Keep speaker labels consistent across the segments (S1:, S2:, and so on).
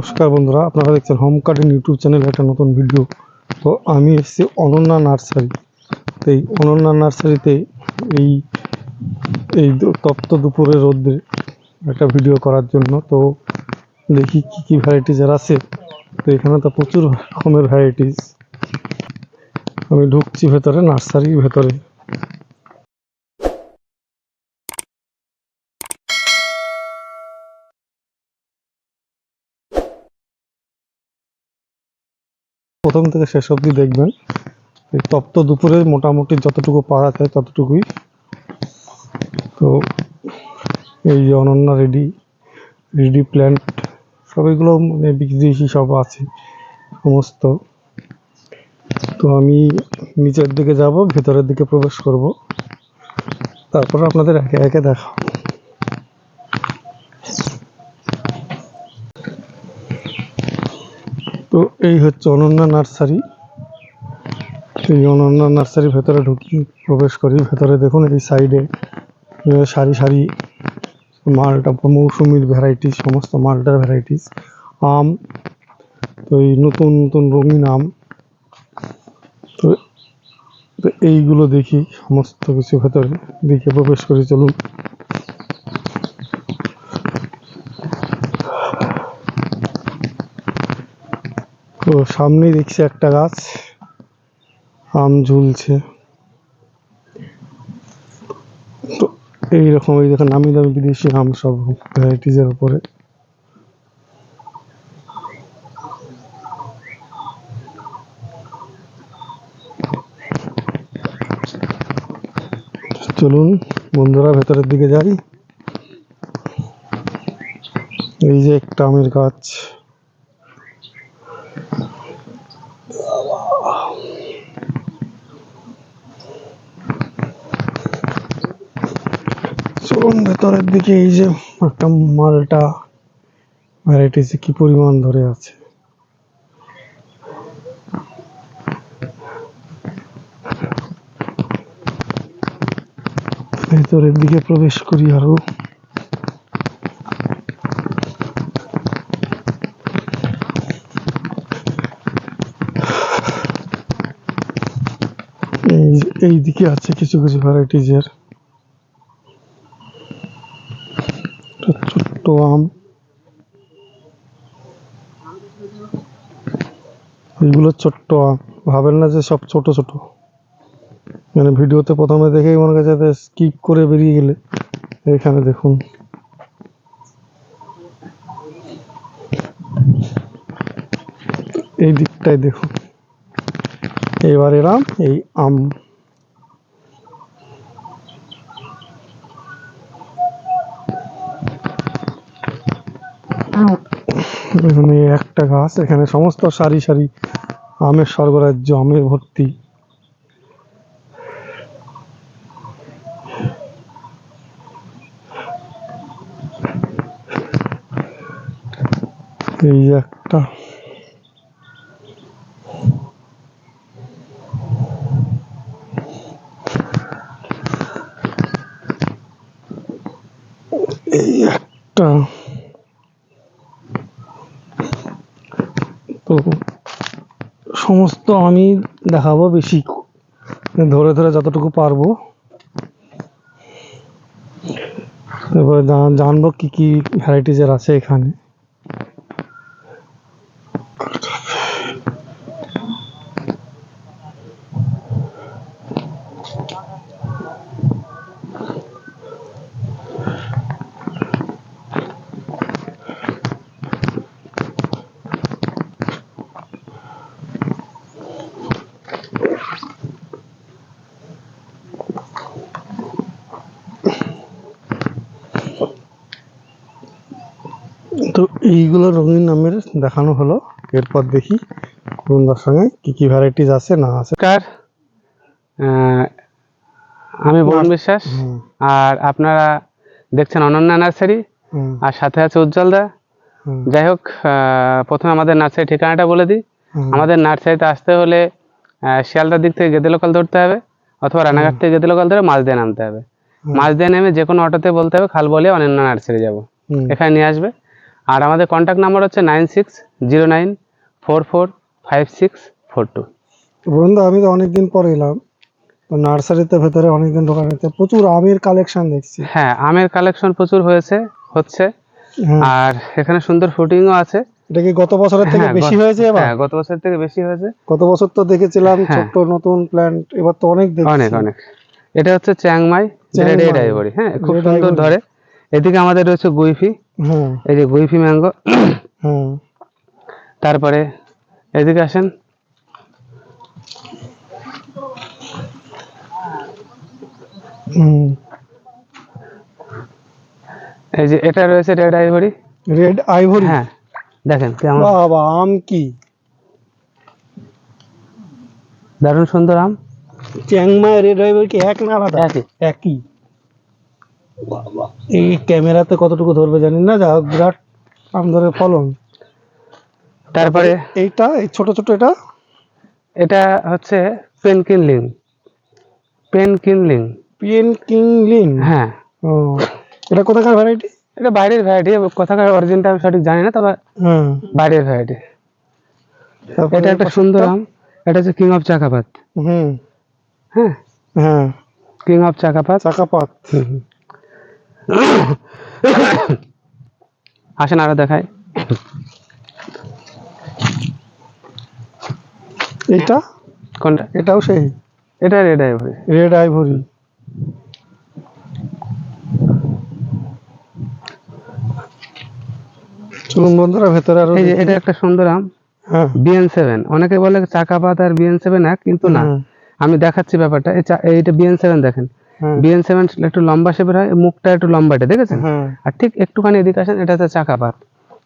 S1: নমস্কার বন্ধুরা, আপনারা দেখছেন হোম গার্ডেন ইউটিউব চ্যানেলে একটা নতুন ভিডিও তো আমি এসেছি অনন্যা নার্সারি। তো এই অনন্যা নার্সারিতে এই এই তপ্ত দুপুরে রোদ্রে একটা ভিডিও করার জন্য। তো দেখি কি কি ভ্যারাইটিজের আছে। তো এখানে তো প্রচুর রকমের ভ্যারাইটিস আমি ঢুকছি ভেতরে, নার্সারির ভেতরে। প্রথম থেকে শেষ অবধি দেখবেন। এই তপ্ত দুপুরে মোটামুটি যতটুকু পাওয়া যায় ততটুকুই। তো এই যে অনন্যা রেডি রেডি প্ল্যান্ট, সব এগুলো মানে বিদেশি সব আছে, সমস্ত। তো আমি নিচের দিকে যাব, ভেতরের দিকে প্রবেশ করব। তারপর আপনাদের একে একে দেখাবো। তো এই হচ্ছে অনন্যা নার্সারি। এই অনন্যা নার্সারির ভেতরে ঢুকি, প্রবেশ করি। ভেতরে দেখুন এই সাইডে সারি সারি মালটা, মৌসুমির ভ্যারাইটিস সমস্ত মালটার ভ্যারাইটিস আম, তো এই নতুন নতুন রঙিন আম। তো এইগুলো দেখি, সমস্ত কিছু ভেতরে দিকে প্রবেশ করি, চলুন। তো সামনেই দেখছি একটা গাছ। আম ঝুলছে। তো এইরকম, এই দেখেন, নামি দামি বিদেশি আম সব ভ্যারাইটিজের উপরে। চলুন, বন্ধুরা, ভেতরের দিকে যাই। এই যে একটা আমের গাছ চলুন ভেতরের দিকে এই যে একটা মালটা ভ্যারাইটিস কি পরিমাণ ধরে আছে? ভেতরের দিকে প্রবেশ করি আরও। এই দিকে আছে কিছু কিছু ভ্যারাইটিজের ছোট্ট আম এইগুলো ছোট্ট আম ভাবেন না যে সব ছোট ছোট। মানে ভিডিওতে প্রথমে দেখেই মনে কাছে স্কিপ করে বেরিয়ে গেলে। এখানে দেখুন। এই দিকটাই দেখুন। এবার এরাম এই আম এখানে একটা গাছ এখানে সমস্ত সারি সারি আমের স্বর্গরাজ্য আমের ভর্তি। এই একটা সমস্ত আমি দেখাবো বেশি ধরে ধরে যতটুকু পারব। এবার জানব কি কি ভ্যারাইটিজের আছে এখানে। তো এইগুলো রঙিন আমের দেখানো হলো। এরপর দেখি কোনটার সঙ্গে কি কি ভ্যারাইটিস আছে না আছে।
S2: আহ, আমি বরুণ বিশ্বাস। আর আপনারা দেখছেন অনন্যা নার্সারি। আর সাথে আছে উজ্জ্বল দা। যাই হোক প্রথমে আমাদের নার্সারি ঠিকানাটা বলে দিই। আমাদের নার্সারিতে আসতে হলে শিয়ালদার দিক থেকে গেদে লোকাল ধরতে হবে অথবা রানাঘাট থেকে গেদে লোকাল ধরে মাছ দিয়ে নামতে হবে। মাছ দিয়ে নেমে যে কোনো অটোতে বলতে হবে খাল বলে অনন্যা নার্সারি যাব। এখানে নিয়ে আসবে। আর আমাদের কন্ট্যাক্ট নাম্বার হচ্ছে nine six zero nine four four five six four two
S1: বন্ধু আমি তো অনেকদিন পর এলাম। তো নার্সারিতে ভেতরে অনেকদিন গেছে প্রচুর আমের কালেকশন দেখছি।
S2: হ্যাঁ আমের কালেকশন প্রচুর হয়েছে হচ্ছে।
S1: হ্যাঁ।
S2: আর এখানে সুন্দর ফুটিংও আছে।
S1: এটা কি গত বছরের থেকে
S2: হ্যাঁ,
S1: বেশি হয়েছে এবার?
S2: হ্যাঁ গত বছর থেকে বেশি হয়েছে।
S1: গত বছর তো দেখেছিলাম
S2: হ্যাঁ।
S1: ছোট্ট নতুন প্ল্যান্ট এবার তো অনেক দেখছি।
S2: অনেক অনেক। এটা হচ্ছে চ্যাংমাই। রেড আইভরি হ্যাঁ খুব সুন্দর ধরে। এদিকে আমাদের রয়েছে গুইফি। এই যে গুইফি ম্যাঙ্গো। তারপরে এদিকে আসেন। এই যে এটা রয়েছে রেড আইভরি।
S1: Red ivory?
S2: হ্যাঁ দেখেন কেমন
S1: বাবা আম কি?
S2: দারুণ সুন্দর আম।
S1: চ্যাংমাই রেড আইভরি কি এক না আলাদা?
S2: একই।
S1: এই ক্যামেরাতে কতটুকু ধরবে জানি না যা হোক, বিরাট আম ধরে ফলন।
S2: তারপরে?
S1: এইটা এই ছোট ছোট এটা?
S2: এটা হচ্ছে পেন কিনলিং পেন কিনলিং
S1: পিএন কিংলিন
S2: হ্যাঁ।
S1: ও এটা কোথাকার ভ্যারাইটি
S2: এটা বাইরের ভ্যারাইটি কোথাকার অরিজিনটা আমি সঠিক জানি না তবে বাইরের ভ্যারাইটি এটা একটা সুন্দর আম এটা হচ্ছে কিং অফ চাকাপাত
S1: হুম।
S2: হ্যাঁ।
S1: হ্যাঁ।
S2: King of চাকাপাত।
S1: চাকাপাত
S2: আসেন আরও দেখাই।
S1: এইটা
S2: কোনটা?
S1: এটাও সেই?
S2: এটা রেড আইভরি
S1: রেড আইভরি চলুন বন্ধুরা ভেতরে আরও
S2: এই যে এটা একটা সুন্দর আম।
S1: হ্যাঁ।
S2: বিএন সেভেন অনেকে বলে চাকা চাকাপাত আর বিএন সেভেন এক কিন্তু না। আমি দেখাচ্ছি ব্যাপারটা। এইটা বিএন সেভেন দেখেন।
S1: হ্যাঁ
S2: বিএন সেভেন একটু লম্বা শেপের হয় মুখটা একটু লম্বাটে দেখেছেন?
S1: হ্যাঁ
S2: আর ঠিক একটুখানি এদিকে আসেন এটা হচ্ছে চাকাপাত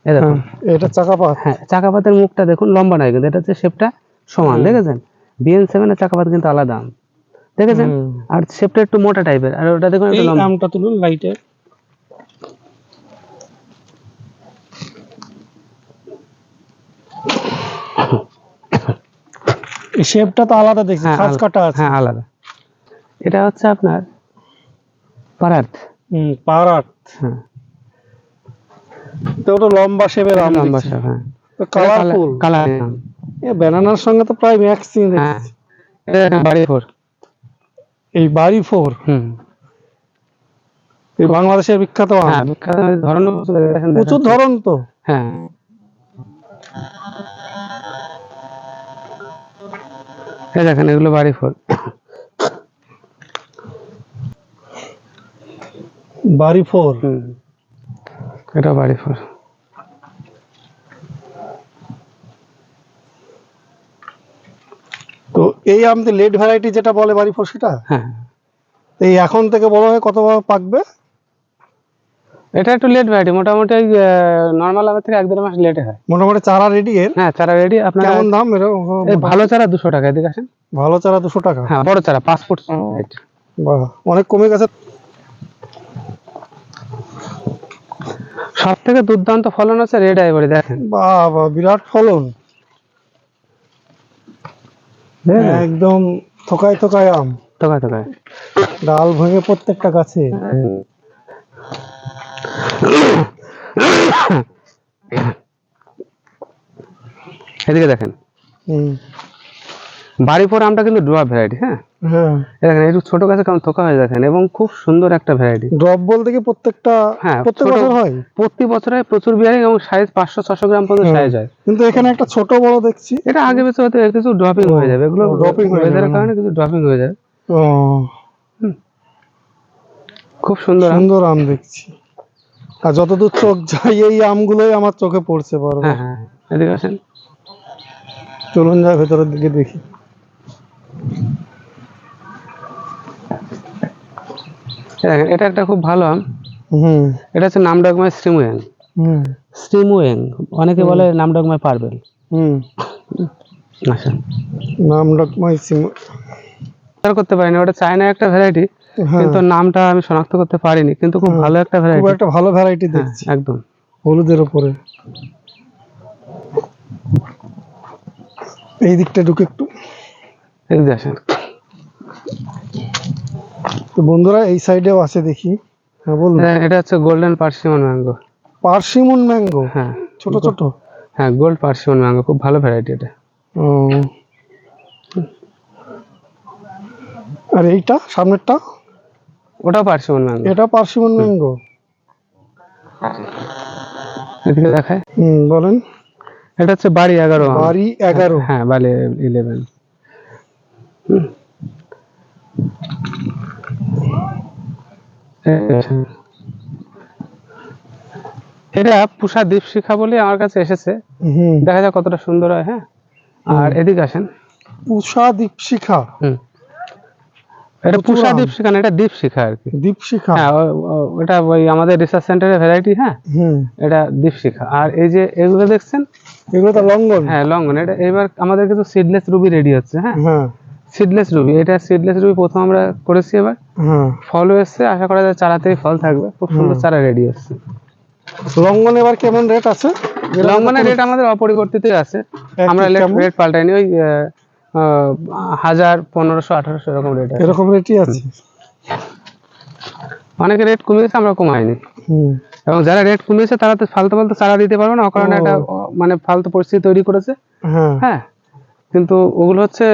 S2: দেখুন।
S1: হ্যাঁ, এটা চাকাপাত
S2: হ্যাঁ চাকাপাতের মুখটা দেখুন লম্বা নয় কিন্তু এটা হচ্ছে শেপটা সমান দেখেছেন? বিএন সেভেনের চাকাপাত কিন্তু আলাদা। দেখেছেন। আর শেপটা একটু মোটা টাইপের আর ওটা দেখুন একটু লম্বা।
S1: আমটা তুলুন লাইটে শেপটা তো আলাদা দেখছি
S2: হ্যাঁ,
S1: কাটা আছে।
S2: হ্যাঁ আলাদা। এটা হচ্ছে আপনার পারাত। হ্যাঁ।
S1: তো ওটা লম্বা শেপের আম
S2: লম্বা শেপ হ্যাঁ।
S1: কালারফুল
S2: কালার
S1: এ ব্যানানার সঙ্গে তো প্রায় ম্যাক্সিং
S2: বাড়ি ফোর।
S1: এই বাড়ি ফোর?
S2: হুম।
S1: এই বাংলাদেশের বিখ্যাত আম।
S2: হ্যাঁ বিখ্যাত ধরনের প্রচুর।
S1: ধরন তো।
S2: হ্যাঁ। দেখেন এগুলো বাড়ি ফোর।
S1: বাড়ি ফোর।
S2: এটা বাড়ি ফোর।
S1: তো এই লেট ভ্যারাইটি যেটা বলে বাড়ি ফোর সেটা?
S2: হ্যাঁ।
S1: এই এখন থেকে বড় হয়ে কত পাকবে?
S2: এটা একটু লেট ভ্যারাইটি মোটামুটি নর্মাল আমের থেকে এক দেড় মাস লেটে হয়।
S1: মোটামুটি চারা রেডি এর?
S2: হ্যাঁ চারা রেডি আপনার
S1: কেমন দাম? এরকম
S2: ভালো চারা দুশো টাকা এদিকে আসেন।
S1: ভালো চারা দুশো টাকা?
S2: হ্যাঁ বড় চারা পাঁচ ফুট।
S1: অনেক কমে গেছে।
S2: সব থেকে দুর্দান্ত ফলন আছে রেড আইভরি দেখেন।
S1: বাহ বিরাট ফলন? একদম থকায় থোকায় আম।
S2: তোকায় তোকায়
S1: ডাল ভেঙে প্রত্যেকটা গাছে।
S2: এদিকে দেখেন। বাড়ি ফোর আমটা কিন্তু ডুয়া ভ্যারাইটি হ্যাঁ? দেখেন একটু ছোট গাছে কেমন থোকা হয়ে দেখেন এবং খুব সুন্দর একটা ভ্যারাইটি
S1: ড্রপ বলতে কি প্রত্যেকটা
S2: হ্যাঁ,
S1: প্রত্যেক বছর হয়?
S2: প্রতি বছরে প্রচুর বিয়ারিং এবং সাইজ পাঁচশো ছশো গ্রাম পর্যন্ত সাইজ হয়।
S1: কিন্তু এখানে একটা ছোট বড় দেখছি।
S2: এটা আগে বেশি হতে কিছু ড্রপিং হয়ে যাবে। এগুলো
S1: dropping হয়ে
S2: ওয়েদারের কারণে কিছু ড্রপিং হয়ে
S1: ও।
S2: খুব সুন্দর
S1: সুন্দর আম দেখছি। আর যতদূর চোখ যায় এই আমগুলোই আমার চোখে পড়ছে বড়
S2: হ্যাঁ হ্যাঁ এদিকে আসেন।
S1: চলুন যায় ভেতরের দিকে দেখি
S2: এই দেখেন এটা একটা খুব ভালো আম। এটা হচ্ছে নামডগমায় স্ট্রিমুয়েং
S1: হুম।
S2: স্ট্রিমুয়েং অনেকে বলে পারবেল।
S1: হুম।
S2: আসেন
S1: নাম ডকমাই সিম
S2: আর করতে পারিনি ওটা চায়না একটা ভ্যারাইটি
S1: হ্যাঁ।
S2: কিন্তু নামটা আমি শনাক্ত করতে পারিনি কিন্তু খুব ভালো একটা
S1: খুব
S2: ভ্যারাইটি
S1: একটা ভালো ভ্যারাইটি
S2: হ্যাঁ
S1: দেখছি।
S2: একদম।
S1: হলুদের উপরে। এই দিকটা ঢুকে একটু।
S2: এদিকে আসেন।
S1: তো বন্ধুরা এই সাইডেও আছে দেখি। হ্যাঁ বলুন।
S2: এটা- এটা হচ্ছে golden persimmon mango
S1: persimmon mango
S2: হ্যাঁ।
S1: ছোট ছোট?
S2: হ্যাঁ গোল্ড পার্সিমন ম্যাঙ্গো খুব ভালো ভ্যারাইটি এটা।
S1: আর এইটা সামনেরটা?
S2: ওটা পার্সিমন ম্যাঙ্গো
S1: এটা পার্সিমন ম্যাঙ্গো
S2: এদিকে দেখায়।
S1: হুম বলেন।
S2: এটা হচ্ছে বাড়ি এগারো।
S1: বাড়ি এগারো
S2: হ্যাঁ বালি ইলেভেন এটা পুষা দীপশিখা বলে আমার কাছে এসেছে। দেখা যাক কতটা সুন্দর হয় হ্যাঁ? আর এদিকে আসেন।
S1: পুষা
S2: এটা না এটা দীপশিখা আর কি।
S1: দীপশিখা
S2: হ্যাঁ ওই আমাদের রিসার্চ সেন্টারের ভ্যারাইটি হ্যাঁ? এটা দীপশিখা আর এই যে এগুলো দেখছেন?
S1: এগুলো তো
S2: হ্যাঁ এটা এবার আমাদের কিন্তু সিডলেস রুবি রেডি হচ্ছে হ্যাঁ?
S1: হ্যাঁ।
S2: সিডলেস রুবি এটা সিডলেস রুবি প্রথম আমরা করেছি এবার।
S1: হ্যাঁ
S2: ফলও এসছে আশা করা যায় চারাতেই ফল থাকবে খুব সুন্দর চারা রেডি হচ্ছে।
S1: লঙ্ঘন এবার কেমন রেট আছে?
S2: লঙ্ঘনের রেট আমাদের অপরিবর্তিত আছে। আমরা রেট পাল্টাইনি ওই হাজার পনেরোশো আঠারোশো এরকম রেট আছে।
S1: এরকম রেটই আছে?
S2: অনেকে রেট কমিয়েছে আমরা কমাইনি। এবং যারা রেট কমিয়েছে তারা তো ফালতু ফালতু চারা দিতে পারবে না ও কারণে একটা মানে ফালতু পরিস্থিতি তৈরি করেছে।
S1: হ্যাঁ।
S2: হ্যাঁ। কিন্তু ওগুলো হচ্ছে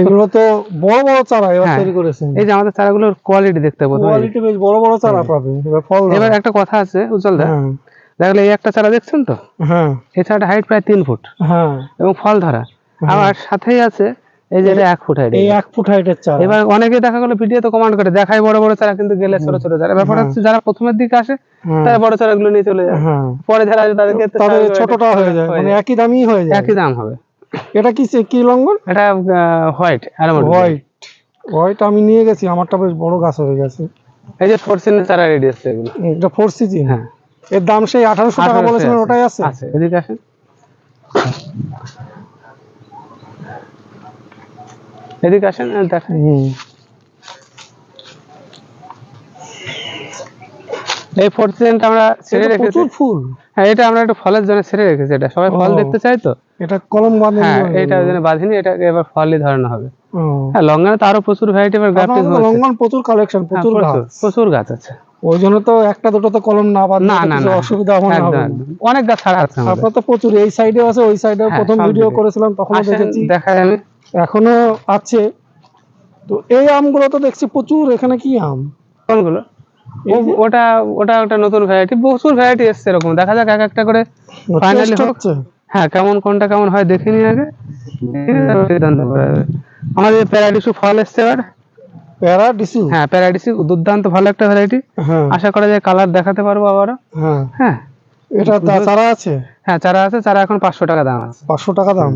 S1: এগুলো তো বড় বড় চারা এবার
S2: হ্যাঁ।
S1: তৈরি করেছেন।
S2: এই যে আমাদের চারাগুলোর কোয়ালিটি দেখতে পাবো
S1: কোয়ালিটি বেশ বড় বড় চারা পাবে এবার ফল
S2: এবার একটা কথা আছে উজ্জ্বল দা।
S1: হ্যাঁ।
S2: দেখলে এই একটা চারা দেখছেন তো?
S1: হ্যাঁ।
S2: এই চারাটা হাইট প্রায় তিন ফুট।
S1: হ্যাঁ।
S2: এবং ফল ধরা। আবার সাথেই আছে এই যে এক ফুট হাইট
S1: এই এক ফুট হাইটের চারা।
S2: এবার অনেকে দেখা গেলো ভিডিও তো কমান্ড করে দেখাই বড় বড় চারা কিন্তু গেলে ছোট ছোট চারা। ব্যাপার হচ্ছে যারা প্রথমের দিকে আসে
S1: হ্যাঁ।
S2: তারা বড় চারাগুলো নিয়ে চলে যায়।
S1: হ্যাঁ।
S2: পরে যারা আসবে তাদের ক্ষেত্রে
S1: তবে
S2: স্বাভাবিক
S1: ছোটটা হয়ে যায়। মানে একই দামই হয়ে যায়।
S2: একই দাম হবে।
S1: এটা কি কি লঙ্ঘন
S2: এটা হোয়াইট
S1: হোয়াইট। হোয়াইট আমি নিয়ে গেছি আমারটা বেশ বড় গাছ হয়ে গেছে।
S2: এই যে ফোর সিনের চারা রেডি আছে এগুলো।
S1: এটা ফোর সিজন
S2: হ্যাঁ।
S1: এর দাম সেই আঠারোশো টাকা
S2: 1800
S1: বলেছিলেন
S2: আছে।
S1: ওটাই আছে?
S2: আছে এদিকে আসেন। এদিকে আসেন দেখেন। এই ফোর সিজনটা আমরা ছেড়ে রেখেছি।
S1: প্রচুর ফুল।
S2: হ্যাঁ এটা আমরা একটু ফলের জন্য ছেড়ে রেখেছি এটা সবাই ফল দেখতে চাই তো?
S1: এটা কলম বাঁধে
S2: হ্যাঁ এটা জন্য বাঁধিনি এটা এবার ফলই ধরানো হবে। হ্যাঁ লঙ্গানে তো আরও প্রচুর ভ্যারাইটি এবার গ্রাফটিং
S1: আপনাদের তো প্রচুর কালেকশন প্রচুর গাছ।
S2: প্রচুর গাছ আছে।
S1: ওই জন্য তো একটা দুটো তো কলম না বাঁধলে
S2: না না
S1: অসুবিধা হবে না।
S2: অনেক গাছ ছাড়া আছে
S1: আপনার তো প্রচুর এই সাইডে আছে ওই সাইডে
S2: হ্যাঁ,
S1: প্রথম ভিডিও করেছিলাম তখন দেখেছি।
S2: দেখাই আমি
S1: এখনও আছে। তো এই আমগুলো তো দেখছি প্রচুর এখানে কি আম?
S2: কোনগুলো ওটা ওটা একটা নতুন ভ্যারাইটি প্রচুর ভ্যারাইটি এসছে এরকম। দেখা যাক এক একটা করে।
S1: হচ্ছে?
S2: হ্যাঁ কেমন কোনটা কেমন হয় দেখে নিই আগে। সিদ্ধান্ত করা যাবে। আমাদের প্যারাডিসু ফল এসছে এবার।
S1: প্যারা ডিসু
S2: হ্যাঁ প্যারাডিসু দুর্দান্ত ভালো একটা ভ্যারাইটি
S1: হ্যাঁ।
S2: আশা করা যায় কালার দেখাতে পারব আবারও।
S1: হ্যাঁ।
S2: হ্যাঁ।
S1: এটা চারা আছে?
S2: হ্যাঁ চারা আছে চারা এখন পাঁচশো টাকা দাম আছে।
S1: পাঁচশো টাকা দাম?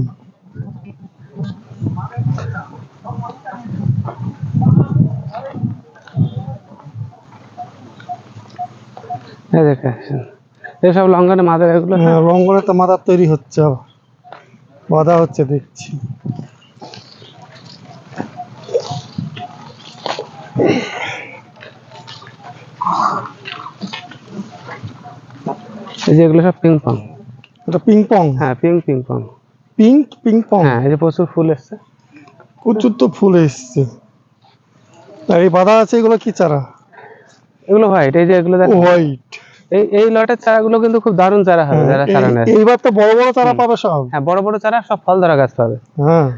S2: এই দেখে। এসব লঙ্কানের মাদার এগুলো?
S1: হ্যাঁ লঙ্গনে তো মাদার তৈরি হচ্ছে আবার। বাধা হচ্ছে দেখছি।
S2: এই যে এগুলো সব পিং পং
S1: এটা পিং পং
S2: হ্যাঁ ping ping pong
S1: pink ping pong
S2: হ্যাঁ এই যে প্রচুর ফুল এসছে।
S1: প্রচুর তো ফুল এসছে। আর এই বাধা আছে এগুলো কি চারা?
S2: এগুলো হোয়াইট এই যে এগুলো দেখেন
S1: হোয়াইট
S2: এই এই লটের চারাগুলো কিন্তু খুব দারুণ চারা হবে যারা চারা নেয়।
S1: এইবার তো বড় বড় চারা পাবে সব।
S2: হ্যাঁ বড় বড় চারা সব ফল ধরা গাছ পাবে।
S1: হ্যাঁ।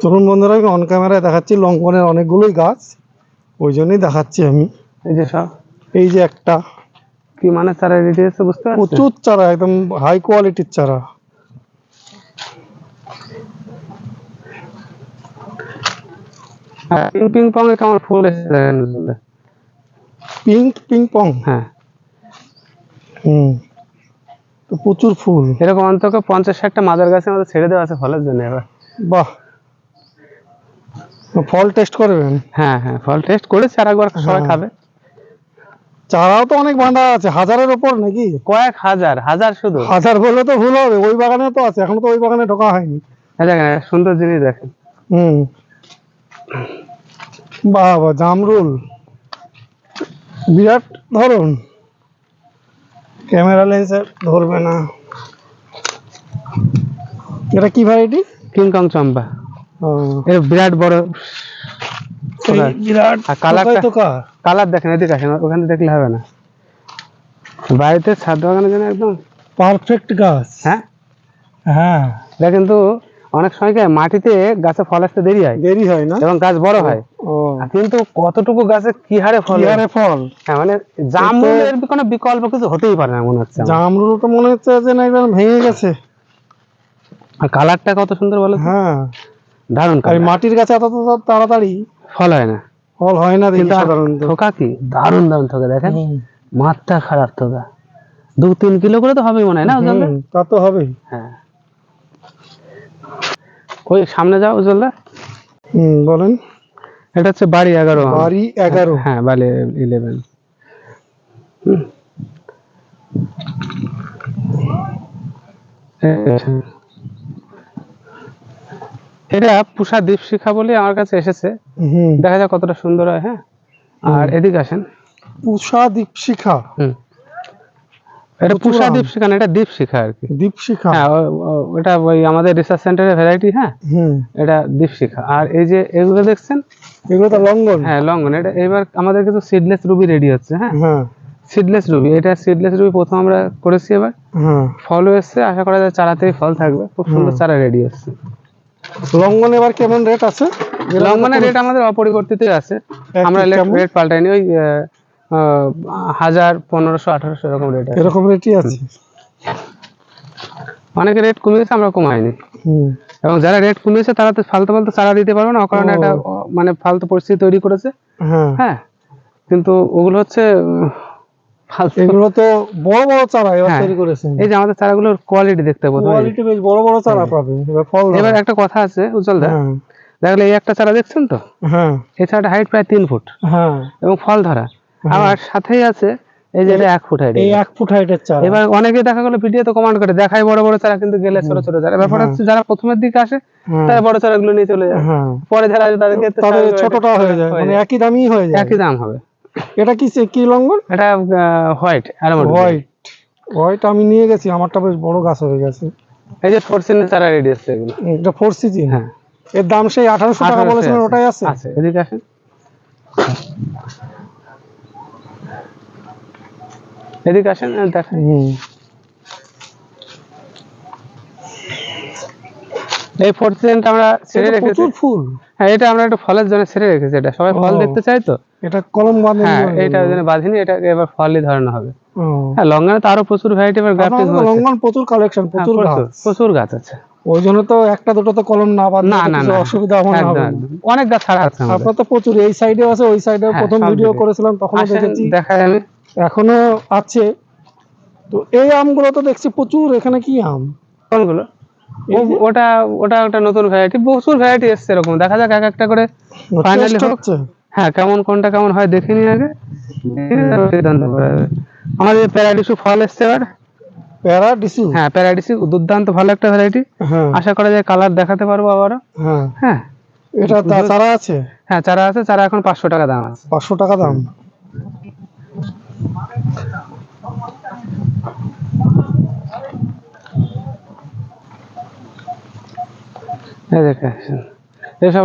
S1: তরুণ বন্ধুরা আমি অন ক্যামেরায় দেখাচ্ছি লঙ্কনের অনেকগুলোই গাছ। ওই জন্যই দেখাচ্ছি আমি।
S2: এই যে সব।
S1: এই যে একটা।
S2: কি মানে চারা রেডি আছে বুঝতে পারছেন?
S1: প্রচুর চারা একদম হাই কোয়ালিটির চারা।
S2: পিং পিং পং এ কেমন ফুল এসেছে।
S1: পিঙ্ক পিং পং
S2: হ্যাঁ।
S1: হুম। তো প্রচুর ফুল।
S2: এরকম অন্তত পঞ্চাশ ষাটটা মাদার গাছের মধ্যে ছেড়ে দেওয়া আছে ফলের জন্য এবার।
S1: বাহ। ফল টেস্ট করবেন?
S2: হ্যাঁ হ্যাঁ ফল টেস্ট করেছি আর একবার সবাই
S1: হ্যাঁ।
S2: খাবে।
S1: চারাও তো অনেক বাঁধা আছে হাজারের ওপর নাকি?
S2: কয়েক হাজার হাজার শুধু।
S1: হাজার বললে তো ভুল হবে ওই বাগানে তো আছে এখন তো ওই বাগানে ঢোকা হয়নি।
S2: দেখেন সুন্দর জিনিস দেখেন।
S1: হুম। বাহ বাহ জামরুল। বিরাট ধরুন। ক্যামেরা লেন্সে ধরবে না। এটা কি ভ্যারাইটি
S2: কিংকং চম্পা। এর বিরাট বড়?
S1: বিরাট
S2: কালার দেখেন এদিকে আসেন ওখানে দেখলে হবে না। বাড়িতে ছাদ বাগানের জন্য একদম
S1: পারফেক্ট গাছ।
S2: হ্যাঁ?
S1: হ্যাঁ।
S2: এটা কিন্তু অনেক সময় মাটিতে গাছে ফল আসতে দেরি হয়।
S1: দেরি হয় না?
S2: এবং গাছ বড় হয়। কিন্তু কতটুকু গাছে কি হারে ফল?
S1: হারে ফল?
S2: হ্যাঁ মানে জামরুলের কোনো বিকল্প কিছু হতেই পারে না মনে হচ্ছে
S1: জামরুল তো মনে হচ্ছে যে না একদম ভেঙে গেছে।
S2: আর কালারটা কত সুন্দর বলো?
S1: হ্যাঁ।
S2: দারুণ
S1: আর মাটির গাছে এত তাড়াতাড়ি
S2: ফল হয় না।
S1: ফল হয় না
S2: কিন্তু
S1: সাধারণত
S2: থোকা কি? দারুণ দারুণ থোকা দেখেন?
S1: হুম,
S2: মাত্রা খারাপ থোকা। দু তিন কিলো করে তো হবে মনে হয় না?
S1: তা তো হবেই।
S2: হ্যাঁ। ওই সামনে যাও উজ্জ্বলদা
S1: হুম, বলেন।
S2: এটা হচ্ছে বাড়ি এগারো।
S1: বাড়ি এগারো।
S2: হ্যাঁ বাড়ি ইলেভেন এটা পুষা দ্বীপ শিখা বলে আমার কাছে এসেছে। দেখা যাক কতটা সুন্দর হয় হ্যাঁ? আর এদিকে আসেন।
S1: উষা দীপশিখা
S2: হুম। এটা পুষা দ্বীপ শিখা না এটা দ্বীপ শিখা আর কি।
S1: দীপশিখা
S2: হ্যাঁ ও- ও- ওটা ওই আমাদের রিসার্চ সেন্টারের ভ্যারাইটি হ্যাঁ? এটা দ্বীপ শিখা। আর এই যে এগুলো দেখছেন?
S1: এগুলো তো লঙ্ঘন
S2: হ্যাঁ লঙ্ঘন এটা এবার আমাদের কিছু সিডলেস রুবি রেডি হচ্ছে হ্যাঁ?
S1: হ্যাঁ।
S2: সিডলেস রুবি এটা সিডলেস রুবি প্রথম আমরা করেছি এবার।
S1: হ্যাঁ।
S2: ফলও এসছে আশা করা যায় চারাতেই ফল থাকবে। খুব সুন্দর চারা রেডি হচ্ছে।
S1: লঙ্ঘন এবার কেমন রেট আছে?
S2: লঙ্ঘনের রেট আমাদের অপরিবর্তিতই আছে। আমরা রেট পাল্টাইনি ওই হাজার পনেরোশো আঠারোশো এরকম রেট
S1: এরকম রেটই আছে?
S2: অনেকে রেট কমিয়েছে আমরা কমাইনি। এবং যারা রেট কমিয়েছে তারা তো ফালতু ফালতু চারা দিতে পারবে না কারণে একটা মানে ফালতু পরিস্থিতি তৈরি করেছে।
S1: হ্যাঁ।
S2: হ্যাঁ কিন্তু ওগুলো হচ্ছে
S1: এগুলো তো বড় বড় চারা এবার
S2: হ্যাঁ।
S1: তৈরি করেছেন।
S2: এই যে আমাদের চারাগুলোর কোয়ালিটি দেখতে পাবো।
S1: কোয়ালিটি বেশ বড় বড় চারা এবার ফল
S2: এবার একটা কথা আছে উজ্জ্বল দা
S1: হ্যাঁ।
S2: দেখলে এই একটা চারা দেখছেন তো?
S1: হ্যাঁ।
S2: এই চারাটা হাইট প্রায় তিন ফুট।
S1: হ্যাঁ।
S2: এবং ফল ধরা। আবার সাথেই আছে এই যে এটা এক ফুট হাইট
S1: এই এক ফুট হাইটের চারা।
S2: এবার অনেকে দেখা গেলো ভিডিও তো কমান্ড করে দেখায় বড় বড় চারা কিন্তু গেলে ছোট ছোট চারা। ব্যাপার হচ্ছে যারা প্রথমের দিকে আসে
S1: হ্যাঁ।
S2: তারা বড় চারাগুলো নিয়ে চলে যায়।
S1: হ্যাঁ।
S2: পরে যারা আসবে তাদের ক্ষেত্রে
S1: তাদের ছোটটা হয়ে যায় মানে একই দামই হয়ে যায়।
S2: একই দাম হবে।
S1: এটা কি কি লঙ্গল
S2: এটা হোয়াইট
S1: হোয়াইট। হোয়াইট আমি নিয়ে গেছি আমারটা বেশ বড় গাছ হয়ে গেছে।
S2: এই যে ফোর ফোরসিনের তারা রেডি আছে এগুলো।
S1: এটা ফোর সিজন
S2: হ্যাঁ।
S1: এর দাম সেই আঠারোশো টাকা
S2: 1800
S1: বলেছিলেন ওটাই আছে?
S2: আছে এদিকে আসেন। এদিকে আসেন দেখেন। এই ফোরসিনটা আমরা ছেড়ে
S1: এটা
S2: রেখেছি।
S1: প্রচুর ফুল।
S2: হ্যাঁ এটা আমরা একটু ফলের জন্য ছেড়ে রেখেছি। এটা সবাই ফল। দেখতে চাই তো?
S1: এটা কলম বাঁধে
S2: হ্যাঁ এটা ওই জন্য বাঁধিনি এটাকে এবার ফলই ধরানো হবে। হ্যাঁ লঙ্গানে তো আরও প্রচুর ভ্যারাইটি এবার
S1: আপনাদের
S2: হয়েছে
S1: লঙ্ঘন প্রচুর কালেকশন
S2: হ্যাঁ,
S1: প্রচুর গাছ।
S2: প্রচুর গাছ আছে।
S1: ওই জন্য তো একটা দুটো তো কলম না বাঁধলে
S2: না না
S1: অসুবিধা হবে না।
S2: অনেক গাছ ছাড়া আছে
S1: আপনার তো প্রচুর এই সাইডে আছে ওই সাইডে
S2: হ্যাঁ,
S1: প্রথম ভিডিও করেছিলাম তখন দেখেছি।
S2: দেখাই আমি।
S1: এখনও আছে। তো এই আমগুলো তো দেখছি প্রচুর এখানে কি আম?
S2: কোনগুলো ওটা ওটা একটা নতুন ভ্যারাইটি প্রচুর ভ্যারাইটি এসছে এরকম। দেখা যাক এক একটা করে ফাইনালি
S1: হচ্ছে?
S2: হ্যাঁ কেমন কোনটা কেমন হয় দেখে নি আগে। তারপর সিদ্ধান্ত করা যাবে। আমাদের প্যারাডিসু ফল এসছে এবার।
S1: প্যারা ডিসু
S2: হ্যাঁ প্যারাডিসু দুর্দান্ত ভালো একটা ভ্যারাইটি আশা করা যায় কালার দেখাতে পারব আবারও।
S1: হ্যাঁ।
S2: হ্যাঁ।
S1: এটা চারা আছে?
S2: হ্যাঁ চারা আছে চারা এখন পাঁচশো টাকা দাম আছে।
S1: পাঁচশো টাকা দাম।
S2: এই দেখে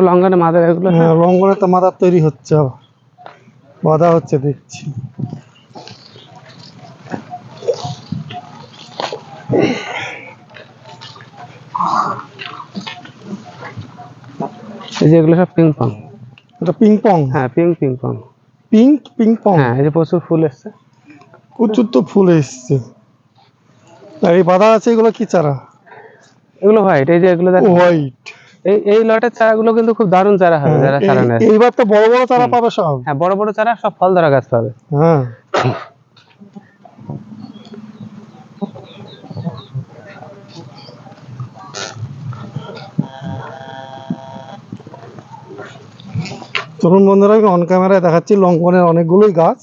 S2: লঙ্ঘনে মাথা এগুলো
S1: হ্যাঁ লঙ্গনের তো তৈরি হচ্ছে আবার। বাধা হচ্ছে দেখছি।
S2: এই যে এগুলো সব পিং পং
S1: এটা পিং পং
S2: হ্যাঁ ping ping pong
S1: pink ping pong
S2: হ্যাঁ এই যে প্রচুর ফুল এসছে।
S1: প্রচুর তো ফুল এসছে। আর এই বাধা আছে এগুলো কি চারা?
S2: এগুলো হোয়াইট এই যে এগুলো
S1: হোয়াইট
S2: এই এই লটের চারাগুলো কিন্তু খুব দারুণ চারা হবে যারা চারা নেয়।
S1: এইবার তো বড় বড় চারা পাবে সব।
S2: হ্যাঁ বড় বড় চারা সব ফল ধরা গাছ পাবে।
S1: হ্যাঁ। তরুণ বন্ধুরা আমি অন ক্যামেরায় দেখাচ্ছি লঙ্ঘনের অনেকগুলোই গাছ।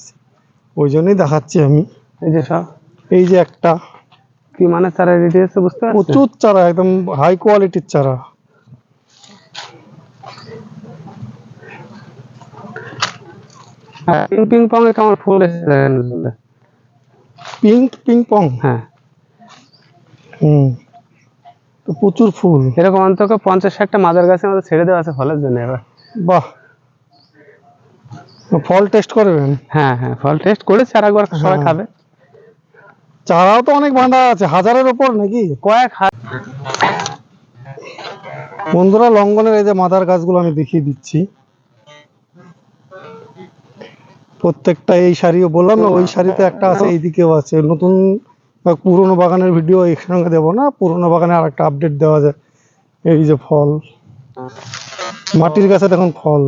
S1: ওই জন্যই দেখাচ্ছি আমি।
S2: এই যে সব।
S1: এই যে একটা।
S2: কি মানে চারা রেডি আছে বুঝতে পারছেন?
S1: প্রচুর চারা একদম হাই কোয়ালিটির চারা।
S2: পিং পিং পং এ কেমন ফুল এসেছে।
S1: পিঙ্ক পিং পং
S2: হ্যাঁ।
S1: হুম। প্রচুর ফুল।
S2: এরকম অন্তত পঞ্চাশ ষাটটা মাদার গাছের মধ্যে ছেড়ে দেওয়া আছে ফলের জন্য এবার।
S1: বাহ। ফল টেস্ট করবেন?
S2: হ্যাঁ হ্যাঁ ফল টেস্ট আর একবার সবাই
S1: হ্যাঁ।
S2: খাবে।
S1: চারাও তো অনেক বাঁধা আছে হাজারের ওপর নাকি?
S2: কয়েক
S1: বন্ধুরা লঙ্ঘনের এই যে মাদার গাছগুলো আমি দেখিয়ে দিচ্ছি। প্রত্যেকটা এই শাড়িও বললাম না ওই শাড়িতে একটা আছে এইদিকেও আছে। নতুন পুরনো বাগানের ভিডিও একসঙ্গে দেবো না পুরনো বাগানে আর একটা আপডেট দেওয়া যায়। এই যে ফল। মাটির গাছে দেখুন ফল।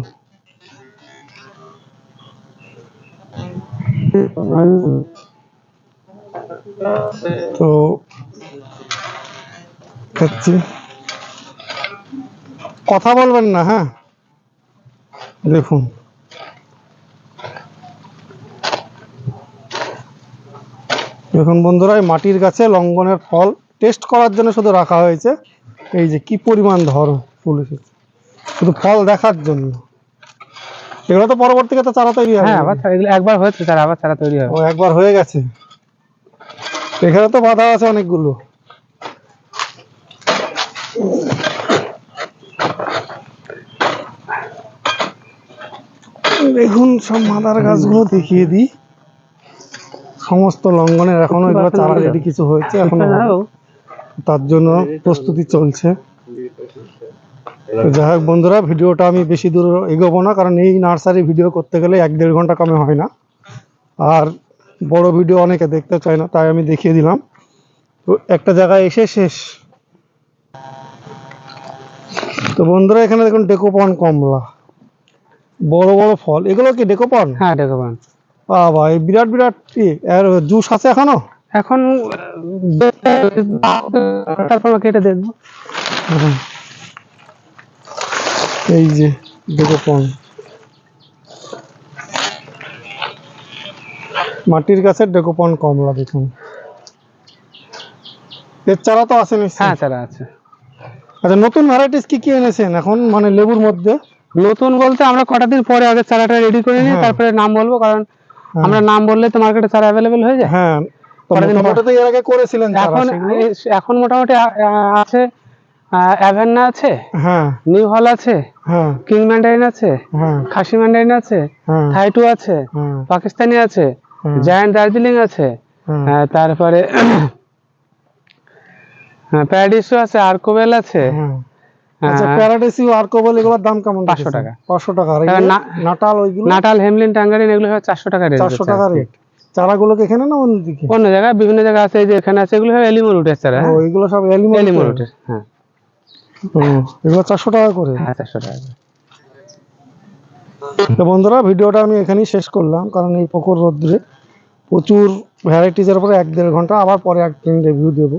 S1: তো খাচ্ছি কথা বলবেন না হ্যাঁ? দেখুন। দেখুন বন্ধুরা এই মাটির গাছে লঙ্ঘনের ফল টেস্ট করার জন্য শুধু রাখা হয়েছে। এই যে কি পরিমাণ ধর ফুল এসেছে। শুধু ফল দেখার জন্য। এগুলো তো পরবর্তীতে তো চারা তৈরি হবে।
S2: হ্যাঁ আবার এগুলো একবার হয়েছে তার আবার চারা তৈরি হবে।
S1: ও একবার হয়ে গেছে। এখানে তো বাধা আছে অনেকগুলো। দেখুন সব মাদার গাছগুলো দেখিয়ে দিই। সমস্ত লঙ্ঘনের এখনও এগুলো চারা রেডি কিছু হয়েছে
S2: এখনও
S1: তার জন্য প্রস্তুতি চলছে। যাই হোক বন্ধুরা ভিডিওটা আমি বেশি দূর এগোবো না কারণ এই নার্সারি ভিডিও করতে গেলে এক দেড় ঘণ্টা কমে হয় না। আর বড় ভিডিও অনেকে দেখতে চায় না তাই আমি দেখিয়ে দিলাম। তো একটা জায়গায় এসে শেষ। তো বন্ধুরা এখানে দেখুন ডেকোপন কমলা। বড় বড় ফল। এগুলো কি ডেকোপন?
S2: হ্যাঁ দেখবেন
S1: বাবা এই বিরাট বিরাট এর জুস আছে এখনও?
S2: এখন তারপর কেটে দেখব
S1: এই যে মাটির গাছের ডেকোপন কমলা দেখুন। এর চারা তো আসেনি
S2: হ্যাঁ চারা আছে।
S1: আচ্ছা নতুন ভ্যারাইটিস কি কি এনেছেন এখন মানে লেবুর মধ্যে?
S2: নতুন বলতে আমরা কটা দিন পরে আগে চারাটা রেডি করে নিই
S1: হ্যাঁ।
S2: তারপরে নাম বলব কারণ। আমরা নাম বললে তো মার্কেটে চারা অ্যাভেলেবেল হয়ে যায়?
S1: হ্যাঁ করেছিলেন
S2: এখন এখন মোটামুটি আছে অ্যাভেন্না আছে
S1: হ্যাঁ।
S2: নিউ হল আছে
S1: হ্যাঁ।
S2: কিং ম্যান্ডারিন আছে
S1: হ্যাঁ।
S2: খাসি ম্যান্ডারিন আছে
S1: হ্যাঁ।
S2: থাইটু আছে
S1: হ্যাঁ।
S2: পাকিস্তানি আছে
S1: হ্যাঁ,
S2: জায়ান্ট দার্জিলিং আছে
S1: হ্যাঁ,
S2: তারপরে প্যারাডিসও আছে আর্কোবেল আছে
S1: হ্যাঁ। আচ্ছা প্যারাডাইসি আর কোবল এগুলোর দাম কেমন
S2: 500 টাকা।
S1: 500 টাকা। আর নাটাল ওইগুলো
S2: নাটাল হেমলিন টাঙ্গারিন এগুলো হবে চারশো টাকা রেট
S1: 400 টাকা রেট। চারাগুলো কি এখানে না অন্যদিকে
S2: অন্য জায়গায় বিভিন্ন জায়গায় আছে এই যে এখানে আছে এগুলো এলিমো রুটের চারা।
S1: ও এগুলো সব এলিমো
S2: এলিমো রুটের হ্যাঁ।
S1: এগুলো 400 টাকা করে?
S2: হ্যাঁ চারশো টাকা করে।
S1: তো বন্ধুরা ভিডিওটা আমি এখানেই শেষ করলাম কারণ এই প্রখর রোদ্রে প্রচুর ভ্যারাইটিজের উপরে এক দেড় ঘণ্টা আবার পরে একদিন রিভিউ দেব।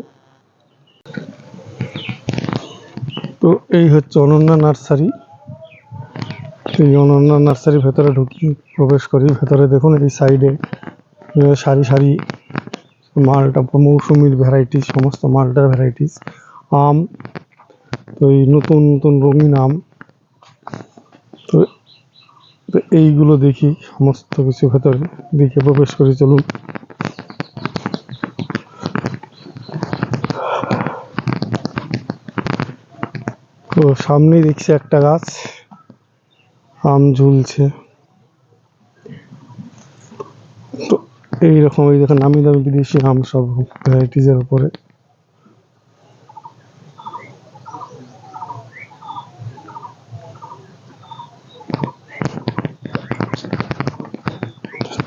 S1: তো এই হচ্ছে অনন্যা নার্সারি। এই অনন্যা নার্সারির ভেতরে ঢুকি, প্রবেশ করি। ভেতরে দেখুন এই সাইডে সারি সারি মালটা, মৌসুমির ভ্যারাইটিস সমস্ত মালটার ভ্যারাইটিস আম, তো এই নতুন নতুন রঙিন আম। তো এইগুলো দেখি, সমস্ত কিছু ভেতরে দেখে প্রবেশ করি, চলুন। তো সামনেই দেখছি একটা গাছ, আম ঝুলছে। তো এইরকম, এই দেখেন, নামি দামি বিদেশি আম সব ভ্যারাইটিজের উপরে।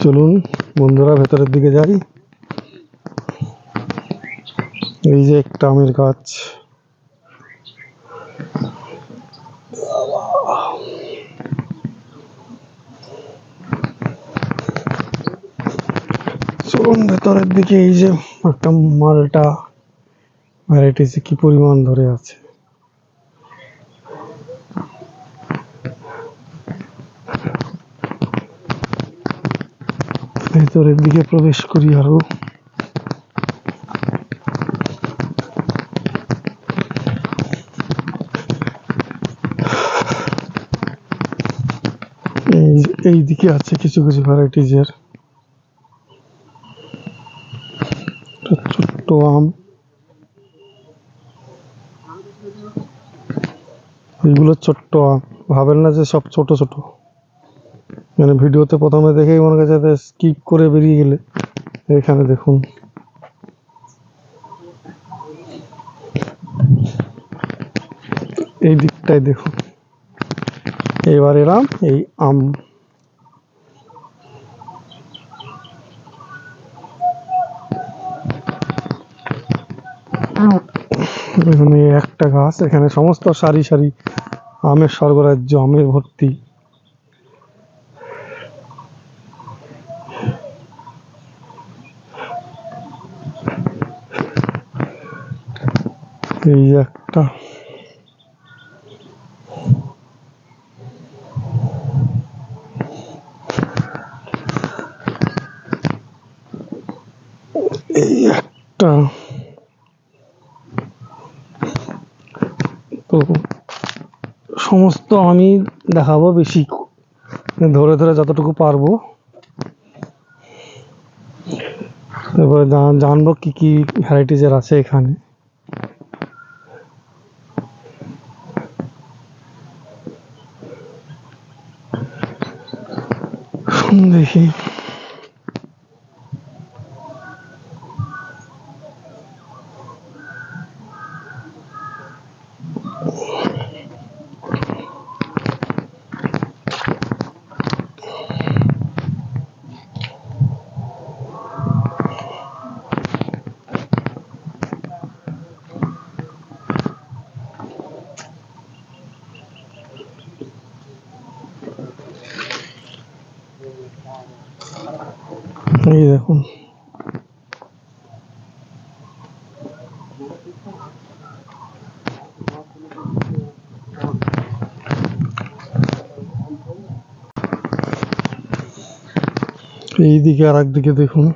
S1: চলুন, বন্ধুরা, ভেতরের দিকে যাই। এই যে একটা আমের গাছ চলুন ভেতরের দিকে এই যে একটা মালটা ভ্যারাইটিস কি পরিমাণ ধরে আছে? ভেতরের দিকে প্রবেশ করি আরও। এই দিকে আছে কিছু কিছু ভ্যারাইটিজের ছোট্ট আম এইগুলো ছোট্ট আম। ভাবেন না যে সব ছোট ছোট। মানে ভিডিওতে প্রথমে দেখেই মনে কাছে স্কিপ করে বেরিয়ে গেলে। এখানে দেখুন। এই দিকটাই দেখুন। এবার এরাম এই আম এখানে একটা গাছ এখানে সমস্ত সারি সারি আমের স্বর্গরাজ্য আমের ভর্তি। এই একটা এই একটা তো সমস্ত আমি দেখাবো বেশি ধরে ধরে যতটুকু পারব। এবারে জানব কি কি ভ্যারাইটিজের আছে এখানে। দেখি এই দেখুন এইদিকে আর একদিকে দেখুন।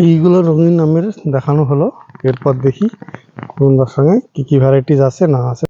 S1: এইগুলো রঙিন আমের দেখানো হলো। এরপর দেখি কোন সঙ্গে কি কি ভ্যারাইটিস আছে, না আছে।